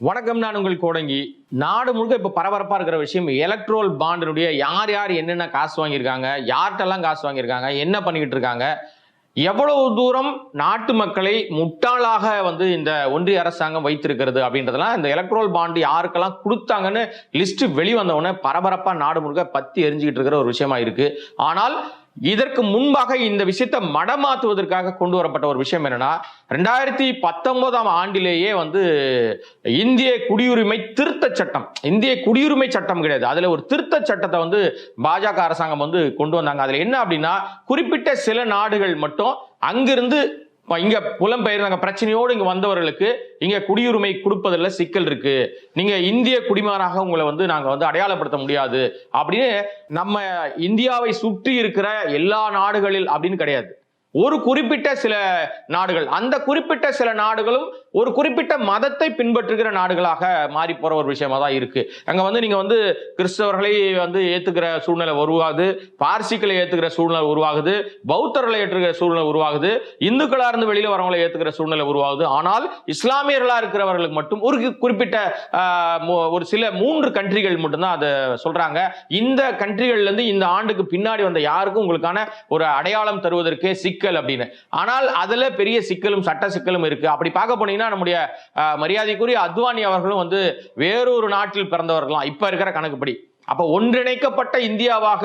வணக்கம் நான் உங்கள் கோடங்கி. நாடு முழுக்க இப்போ பரபரப்பாக இருக்கிற விஷயம் எலக்ட்ரோல் பாண்டினுடைய யார் யார் என்னென்ன காசு வாங்கியிருக்காங்க யார்கிட்டலாம் காசு வாங்கியிருக்காங்க என்ன பண்ணிக்கிட்டு இருக்காங்க எவ்வளவு தூரம் நாட்டு மக்களை முட்டாளாக வந்து இந்த ஒன்றிய அரசாங்கம் வைத்திருக்கிறது அப்படின்றதெல்லாம் இந்த எலக்ட்ரோல் பாண்டு யாருக்கெல்லாம் கொடுத்தாங்கன்னு லிஸ்ட் வெளிவந்தவுடனே பரபரப்பாக நாடு முழுக்க பத்தி எரிஞ்சுக்கிட்டு இருக்கிற ஒரு விஷயமா இருக்கு. ஆனால் இதற்கு முன்பாக இந்த விஷயத்தை மடமாத்துவதற்காக கொண்டு வரப்பட்ட ஒரு விஷயம் என்னன்னா ரெண்டாயிரத்தி பத்தொன்பதாம் ஆண்டிலேயே வந்து இந்திய குடியுரிமை திருத்த சட்டம் இந்திய குடியுரிமை சட்டம் கிடையாது. அதுல ஒரு திருத்த சட்டத்தை வந்து பாஜக அரசாங்கம் வந்து கொண்டு வந்தாங்க. அதுல என்ன அப்படின்னா குறிப்பிட்ட சில நாடுகள் மட்டும் அங்கிருந்து இப்ப இங்க புலம்பெயர்ந்தாங்க பிரச்சனையோடு இங்க வந்தவர்களுக்கு இங்க குடியுரிமை கொடுப்பதில் சிக்கல் இருக்கு. நீங்க இந்திய குடிமகனாக உங்களை வந்து நாங்க வந்து அடையாளப்படுத்த முடியாது. அப்படின்னு நம்ம இந்தியாவை சுற்றி இருக்கிற எல்லா நாடுகளில் அப்படின்னு கிடையாது. ஒரு குறிப்பிட்ட சில நாடுகள் அந்த குறிப்பிட்ட சில நாடுகளும் ஒரு குறிப்பிட்ட மதத்தை பின்பற்றுகிற நாடுகளாக மாறி போற ஒரு விஷயமா தான் இருக்கு. அங்க வந்து நீங்க வந்து கிறிஸ்தவர்களை வந்து ஏத்துக்கிற சூழ்நிலை உருவாகுது பார்சிக்களை ஏத்துக்கிற சூழ்நிலை உருவாகுது பௌத்தர்களை ஏற்றுக்கிற சூழ்நிலை உருவாகுது இந்துக்களா இருந்து வெளியில வரவங்களை ஏத்துக்கிற சூழ்நிலை உருவாகுது. ஆனால் இஸ்லாமியர்களா இருக்கிறவர்களுக்கு மட்டும் ஒரு குறிப்பிட்ட ஒரு சில மூன்று கண்ட்ரிகள் மட்டும்தான் அதை சொல்றாங்க. இந்த கண்ட்ரிகள்ல இருந்து இந்த ஆண்டுக்கு பின்னாடி வந்த யாருக்கும் உங்களுக்கான ஒரு அடையாளம் தருவதற்கே சிக்கல் அப்படின்னு. ஆனால் அதுல பெரிய சிக்கலும் சட்ட சிக்கலும் இருக்கு. அப்படி பார்க்க போனீங்கன்னா நம்முடைய மரியாதைக்குரிய அத்வானி அவர்களும் வந்து வேறொரு நாட்டில் பிறந்தவர்களாம். இப்ப இருக்கிற கணக்குப்படி. அப்ப ஒன்றிணைக்கப்பட்ட இந்தியாவாக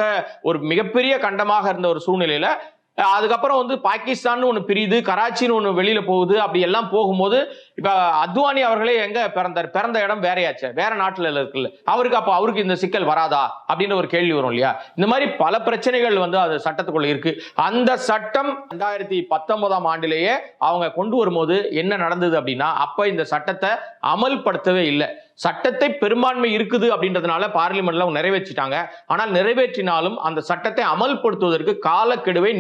ஒரு மிகப்பெரிய கண்டமாக இருந்த ஒரு சூழ்நிலையில அதுக்கப்புறம் வந்து பாகிஸ்தான் ஒன்று பிரியுது கராச்சின்னு ஒன்று வெளியில போகுது அப்படி எல்லாம் போகும்போது இப்ப அத்வானி அவர்களே எங்க பிறந்தார்? பிறந்த இடம் வேறையாச்சு? வேற நாட்டுல இருக்குல்ல. அவருக்கு அப்ப அவருக்கு இந்த சிக்கல் வராதா? அப்படின்ற ஒரு கேள்வி வரும் இல்லையா? இந்த மாதிரி பல பிரச்சனைகள் வந்து அது சட்டத்துக்குள்ள இருக்கு. அந்த சட்டம் ரெண்டாயிரத்தி பத்தொன்பதாம் ஆண்டிலேயே அவங்க கொண்டு வரும்போது என்ன நடந்தது அப்படின்னா அப்ப இந்த சட்டத்தை அமல்படுத்தவே இல்லை. சட்டத்தை பெரும்பான்மை இருக்குது அப்படின்றதுனால பார்லிமெண்ட்ல அவங்க நிறைவேற்றிட்டாங்க. ஆனால் நிறைவேற்றினாலும் அந்த சட்டத்தை அமல்படுத்துவதற்கு காலக்கெடுவை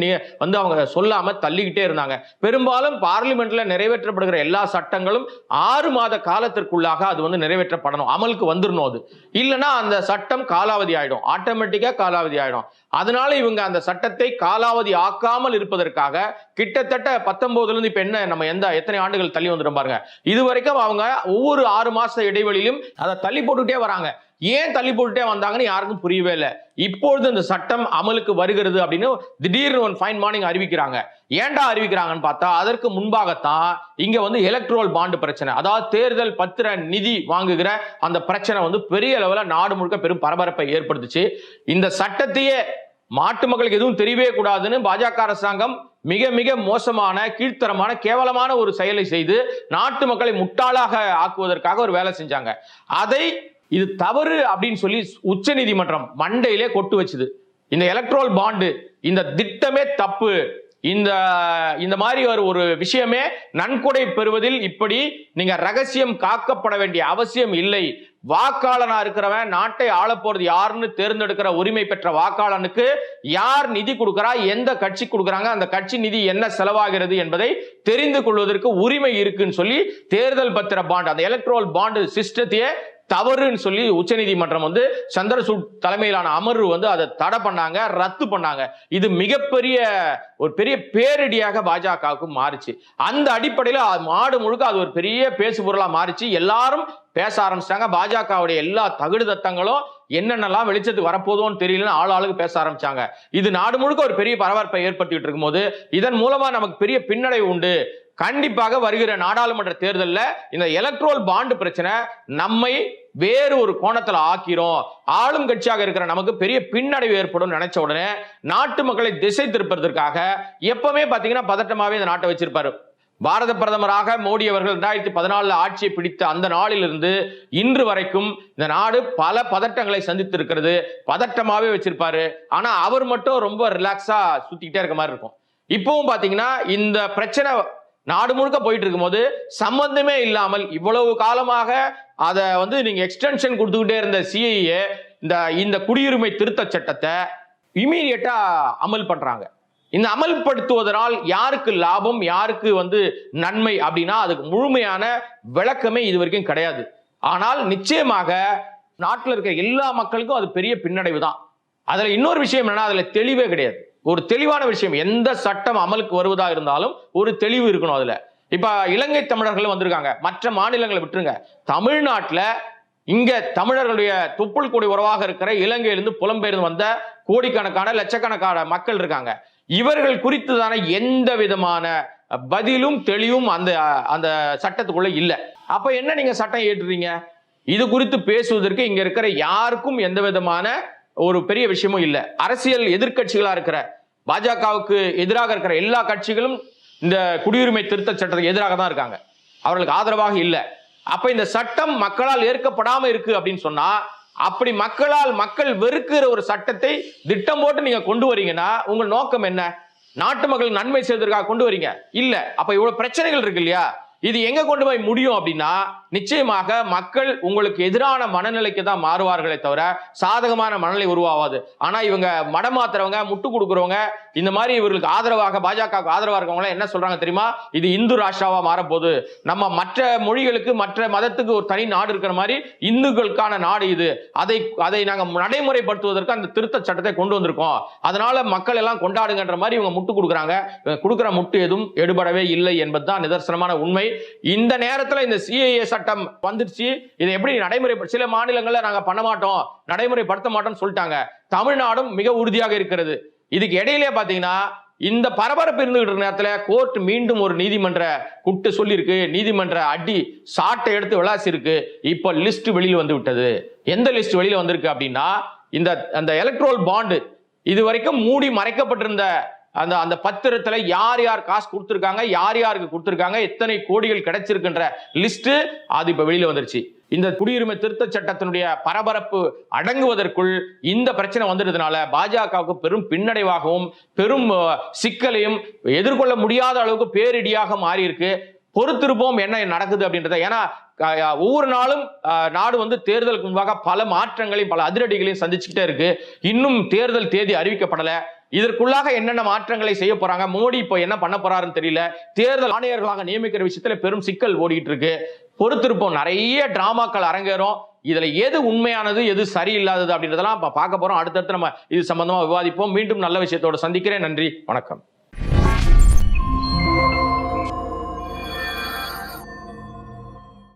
வந்து அவங்க சொல்லாம தள்ளிக்கிட்டே இருந்தாங்க. பெரும்பாலும் பார்லிமெண்ட்ல நிறைவேற்றப்படுகிற எல்லா சட்டங்களும் ஆறு மாத காலத்திற்குள்ளாக அது வந்து நிறைவேற்றப்படணும். அமலுக்கு வந்துடணும் அது. இல்லைன்னா அந்த சட்டம் காலாவதி ஆயிடும். ஆட்டோமேட்டிக்கா காலாவதி ஆயிடும். அதனால இவங்க அந்த சட்டத்தை காலாவதி ஆக்காமல் இருப்பதற்காக கிட்டத்தட்ட பத்தொன்பதுல இருந்து இப்ப என்ன நம்ம எந்த எத்தனை ஆண்டுகள் தள்ளி வந்துடும் பாருங்க. இது வரைக்கும் அவங்க ஒவ்வொரு ஆறு மாச இடைவெளியிலும் அதை தள்ளி போட்டுட்டே வராங்க. ஏன் தள்ளி போட்டுட்டே வந்தாங்கன்னு யாருக்கும் புரியவே இல்லை. இப்பொழுது இந்த சட்டம் அமலுக்கு வருகிறது அப்படின்னு திடீர்னு ஒன் ஃபைன் மார்னிங் அறிவிக்கிறாங்க. ஏன்டா அறிவிக்கிறாங்கன்னு பார்த்தா அதற்கு முன்பாகத்தான் இங்க வந்து எலக்ட்ரோல் பாண்டு பிரச்சனை. அதாவது தேர்தல் பத்திர நிதி வாங்குகிற அந்த பிரச்சனை வந்து பெரிய லெவலில் நாடு முழுக்க பெரும் பரபரப்பை ஏற்படுத்துச்சு. இந்த சட்டத்தையே மாட்டு மக்களுக்கு எதுவும் தெரியவே கூடாதுன்னு பாஜக அரசாங்கம் மிக மிக மோசமான கீழ்த்தரமான கேவலமான ஒரு செயலை செய்து நாட்டு மக்களை முட்டாளாக ஆக்குவதற்காக ஒரு வேலை செஞ்சாங்க. அதை இது தவறு அப்படின்னு சொல்லி உச்ச நீதிமன்றம் மண்டையிலே கொட்டு வச்சுது. இந்த எலக்ட்ரோல் பாண்டு இந்த திட்டமே தப்பு. இந்த இந்த மாதிரி ஒரு ஒரு விஷயமே நன்கொடை பெறுவதில் இப்படி நீங்க ரகசியம் காக்கப்பட வேண்டிய அவசியம் இல்லை. வாக்காளனா இருக்கிறவன் நாட்டை ஆளப் போறது யாருன்னு தேர்ந்தெடுக்கிற உரிமை பெற்ற வாக்காளனுக்கு யார் நிதி கொடுக்கறா எந்த கட்சி கொடுக்கறாங்க அந்த கட்சி நிதி என்ன செலவாகிறது என்பதை தெரிந்து கொள்வதற்கு உரிமை இருக்குன்னு சொல்லி தேர்தல் பத்திர பாண்ட் அந்த எலக்ட்ரோல் பாண்டு சிஸ்டத்தையே தவறுன்னு சொல்லி உச்சநீதிமன்றம் வந்து சந்திரசூட் தலைமையிலான அமர்வு வந்து அதை தடை பண்ணாங்க ரத்து பண்ணாங்க. இது மிகப்பெரிய ஒரு பெரிய பேரிடியாக பாஜகவுக்கு மாறுச்சு. அந்த அடிப்படையில் மாடு முழுக்க அது ஒரு பெரிய பேசு பொருளாக மாறிச்சு. எல்லாரும் பேச ஆரம்பிச்சிட்டாங்க. பாஜகவுடைய எல்லா தகுடு தத்தங்களும் என்னென்னலாம் வெளிச்சத்துக்கு வரப்போதோன்னு தெரியலன்னு ஆள் ஆளுக்கு பேச ஆரம்பிச்சாங்க. இது நாடு முழுக்க ஒரு பெரிய பரபரப்பை ஏற்படுத்திட்டு இருக்கும்போது இதன் மூலமா நமக்கு பெரிய பின்னடைவு உண்டு. கண்டிப்பாக வருகிற நாடாளுமன்ற தேர்தலில் இந்த எலக்ட்ரோல் பாண்டு பிரச்சனை நம்மை வேறு ஒரு கோணத்தில் ஆக்கிறோம் ஆளும் கட்சியாக இருக்கிற நமக்கு பெரிய பின்னடைவு ஏற்படும் நினைச்ச உடனே நாட்டு மக்களை திசை திருப்பதற்காக எப்பவுமே பார்த்தீங்கன்னா பதட்டமாகவே இந்த நாட்டை வச்சிருப்பாரு. பாரத பிரதமராக மோடி அவர்கள் ரெண்டாயிரத்தி பதினாலில் ஆட்சியை பிடித்த அந்த நாளிலிருந்து இன்று வரைக்கும் இந்த நாடு பல பதட்டங்களை சந்தித்திருக்கிறது. பதட்டமாகவே வச்சிருப்பாரு. ஆனால் அவர் மட்டும் ரொம்ப ரிலாக்ஸாக சுற்றிக்கிட்டே இருக்க மாதிரி இருக்கும். இப்பவும் பார்த்தீங்கன்னா இந்த பிரச்சனை நாடு முழுக்க போயிட்டு இருக்கும்போது சம்பந்தமே இல்லாமல் இவ்வளவு காலமாக அதை வந்து நீங்க எக்ஸ்டென்ஷன் கொடுத்துக்கிட்டே இருந்த சிஐஏ இந்த இந்த குடியுரிமை திருத்த சட்டத்தை இமீடியட்டா அமல் பண்றாங்க. இந்த அமல்படுத்துவதனால் யாருக்கு லாபம் யாருக்கு வந்து நன்மை அப்படின்னா அதுக்கு முழுமையான விளக்கமே இது வரைக்கும் கிடையாது. ஆனால் நிச்சயமாக நாட்டில் இருக்கிற எல்லா மக்களுக்கும் அது பெரிய பின்னடைவு தான். அதில் இன்னொரு விஷயம் என்னன்னா அதில் தெளிவே கிடையாது. ஒரு தெளிவான விஷயம். எந்த சட்டம் அமலுக்கு வருவதா இருந்தாலும் ஒரு தெளிவு இருக்கணும் அதுல. இப்ப இலங்கை தமிழர்களும் வந்திருக்காங்க. மற்ற மாநிலங்களை விட்டுருங்க. தமிழ்நாட்டுல இங்க தமிழர்களுடைய தொப்புள் கொடி உறவாக இருக்கிற இலங்கையிலிருந்து புலம்பெயர்ந்து வந்த கோடிக்கணக்கான லட்சக்கணக்கான மக்கள் இருக்காங்க. இவர்கள் குறித்து தானே எந்த விதமான பதிலும் தெளிவும் அந்த அந்த சட்டத்துக்குள்ள இல்லை. அப்ப என்ன நீங்க சட்டம் ஏற்றுறீங்க இது குறித்து பேசுவதற்கு இங்க இருக்கிற யாருக்கும் எந்த விதமான ஒரு பெரிய விஷயமும் இல்லை. அரசியல் எதிர்கட்சிகளாக இருக்கிற பாஜகவுக்கு எதிராக இருக்கிற எல்லா கட்சிகளும் இந்த குடியுரிமை திருத்த சட்டத்துக்கு எதிராக தான் இருக்காங்க. அவர்களுக்கு ஆதரவாக இல்லை. அப்ப இந்த சட்டம் மக்களால் ஏற்கப்படாம இருக்கு அப்படின்னு சொன்னா அப்படி மக்களால் மக்கள் வெறுக்கிற ஒரு சட்டத்தை திட்டம் போட்டு நீங்க கொண்டு வரீங்கன்னா உங்க நோக்கம் என்ன? நாட்டு மக்கள் நன்மை செய்வதற்காக கொண்டு வரீங்க. இல்ல. அப்ப இவ்வளவு பிரச்சனைகள் இருக்கு இல்லையா? இது எங்க கொண்டு போய் முடியும் அப்படின்னா நிச்சயமாக மக்கள் உங்களுக்கு எதிரான மனநிலைக்கு தான் மாறுவார்களே தவிர சாதகமான மனநிலை உருவாகாது. ஆனா இவங்க மடமாத்துறவங்க முட்டு கொடுக்குறவங்க இந்த மாதிரி இவர்களுக்கு ஆதரவாக பாஜக ஆதரவாக இருக்கவங்க என்ன சொல்றாங்க தெரியுமா? இது இந்து ராஷ்டிராவா மாறப்போகுது. நம்ம மற்ற மொழிகளுக்கு மற்ற மதத்துக்கு ஒரு தனி நாடு இருக்கிற மாதிரி இந்துக்களுக்கான நாடு இது. அதை அதை நாங்க நடைமுறைப்படுத்துவதற்கு அந்த திருத்த சட்டத்தை கொண்டு வந்திருக்கோம். அதனால மக்கள் எல்லாம் கொண்டாடுங்கன்ற மாதிரி இவங்க முட்டு கொடுக்குறாங்க. கொடுக்குற முட்டு எதுவும் எடுபடவே இல்லை என்பதுதான் நிதர்சனமான உண்மை. இந்த நேரத்தில் இந்த சிஏஏ சட்டம் வந்துருச்சு இதை எப்படி நடைமுறை சில மாநிலங்களில் நாங்கள் பண்ண மாட்டோம். நடைமுறைப்படுத்த மாட்டோம்னு சொல்லிட்டாங்க. தமிழ்நாடும் மிக உறுதியாக இருக்கிறது. இதுக்கு இடையிலே பார்த்தீங்கன்னா இந்த பரபரப்பு இருந்துகிட்டு இருக்கிற நேரத்துல கோர்ட் மீண்டும் ஒரு நீதிமன்ற குட்டு சொல்லியிருக்கு. நீதிமன்ற அடி சாட்டை எடுத்து விளாசிருக்கு இப்போ லிஸ்ட் வெளியில் வந்து விட்டது. எந்த லிஸ்ட் வெளியில் வந்திருக்கு அப்படின்னா இந்த அந்த எலக்ட்ரோல் பாண்டு இது வரைக்கும் மூடி மறைக்கப்பட்டிருந்த அந்த அந்த பத்திரத்துல யார் யார் காசு கொடுத்துருக்காங்க யார் யாருக்கு கொடுத்துருக்காங்க எத்தனை கோடிகள் கிடைச்சிருக்குன்ற லிஸ்ட் அது இப்ப வெளியில வந்துருச்சு. இந்த குடியுரிமை திருத்த சட்டத்தினுடைய பரபரப்பு அடங்குவதற்குள் இந்த பிரச்சனை வந்துடுறதுனால பாஜகவுக்கு பெரும் பின்னடைவாகவும் பெரும் சிக்கலையும் எதிர்கொள்ள முடியாத அளவுக்கு பேரிடியாக மாறியிருக்கு. பொறுத்திருப்போம் என்ன நடக்குது அப்படின்றத. ஏன்னா ஒவ்வொரு நாளும் நாடு வந்து தேர்தலுக்கு முன்பாக பல மாற்றங்களையும் பல அதிரடிகளையும் சந்திச்சுக்கிட்டே இருக்கு. இன்னும் தேர்தல் தேதி அறிவிக்கப்படலை. இதற்குள்ளாக என்னென்ன மாற்றங்களை செய்ய போறாங்க? மோடி இப்போ என்ன பண்ண போறாருன்னு தெரியல. தேர்தல் ஆணையர்களாக நியமிக்கிற விஷயத்துல பெரும் சிக்கல் ஓடிட்டு இருக்கு. பொறுத்திருப்போம். நிறைய டிராமாக்கள் அரங்கேறும். இதுல எது உண்மையானது எது சரியில்லாதது அப்படின்றதெல்லாம் பார்க்க போறோம். அடுத்தடுத்து நம்ம இது சம்பந்தமா விவாதிப்போம். மீண்டும் நல்ல விஷயத்தோட சந்திக்கிறேன். நன்றி. வணக்கம்.